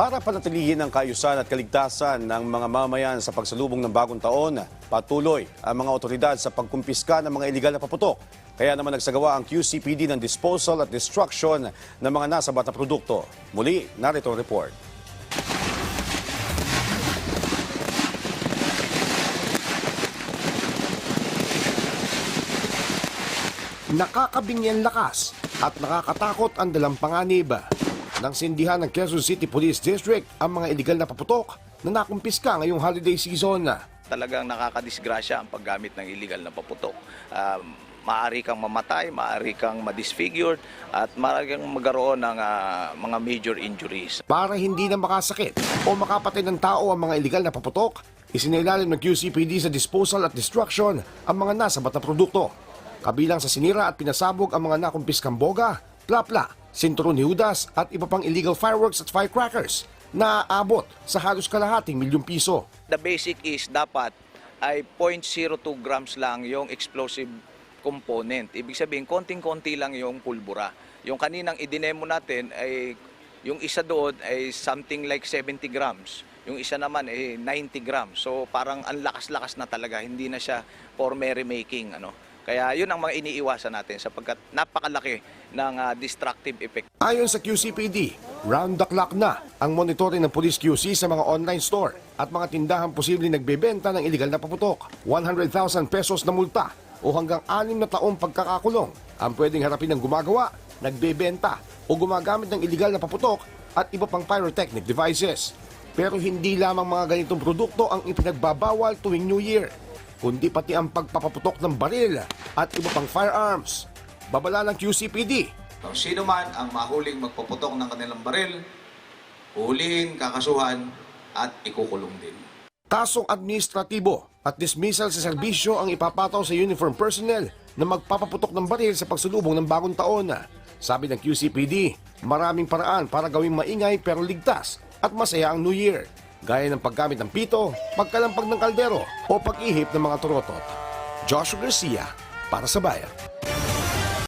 Para panatilihin ang kaayusan at kaligtasan ng mga mamayan sa pagsalubong ng bagong taon, patuloy ang mga otoridad sa pagkumpiska ng mga iligal na paputok. Kaya naman nagsagawa ang QCPD ng disposal at destruction ng mga nasa bata produkto. Muli, narito ang report. Nakakabingyan lakas at nakakatakot ang dalang panganib. Nang sindihan ng Quezon City Police District ang mga iligal na paputok na nakumpiska ngayong holiday season. talagang nakakadisgrasya ang paggamit ng illegal na paputok. Um, maaari kang mamatay, maaari kang madisfigured, at maaari kang magkaroon ng ah, mga major injuries. Para hindi na makasakit o makapatay ng tao ang mga iligal na paputok, isinailalim ng QCPD sa disposal at destruction ang mga nasa bata produkto. Kabilang sa sinira at pinasabog ang mga nakumpiskang boga, plapla, sinturon ni Judas at iba pang illegal fireworks at firecrackers na aabot sa halos kalahating milyong piso. The basic is dapat ay 0.02 grams lang yung explosive component. Ibig sabihin, konting-konti lang yung pulbura. Yung kaninang idinemo natin ay yung isa doon ay something like 70 grams. Yung isa naman ay 90 grams. So parang ang lakas-lakas na talaga. Hindi na siya for merrymaking. Ano? Kaya yun ang mga iniiwasan natin sapagkat napakalaki ng ah, destructive effect. Ayon sa QCPD, round the clock na ang monitoring ng Police QC sa mga online store at mga tindahan posibleng nagbebenta ng iligal na paputok. 100,000 pesos na multa o hanggang 6 na taong pagkakakulong ang pwedeng harapin ng gumagawa, nagbebenta o gumagamit ng iligal na paputok at iba pang pyrotechnic devices. Pero hindi lamang mga ganitong produkto ang ipinagbabawal tuwing New Year, kundi pati ang pagpapaputok ng baril at iba pang firearms. Babala ng QCPD, Kung sino man ang mahuling magpaputok ng kanilang baril, hulihin, kakasuhan, at ikukulong din. Kasong administratibo at dismissal sa serbisyo ang ipapataw sa uniform personnel na magpapaputok ng baril sa pagsulubong ng bagong taon. Sabi ng QCPD, maraming paraan para gawing maingay pero ligtas at masaya ang New Year. Gaya ng paggamit ng pito, pagkalampag ng kaldero o pag-ihip ng mga turotot. Joshua Garcia para sa Bayan.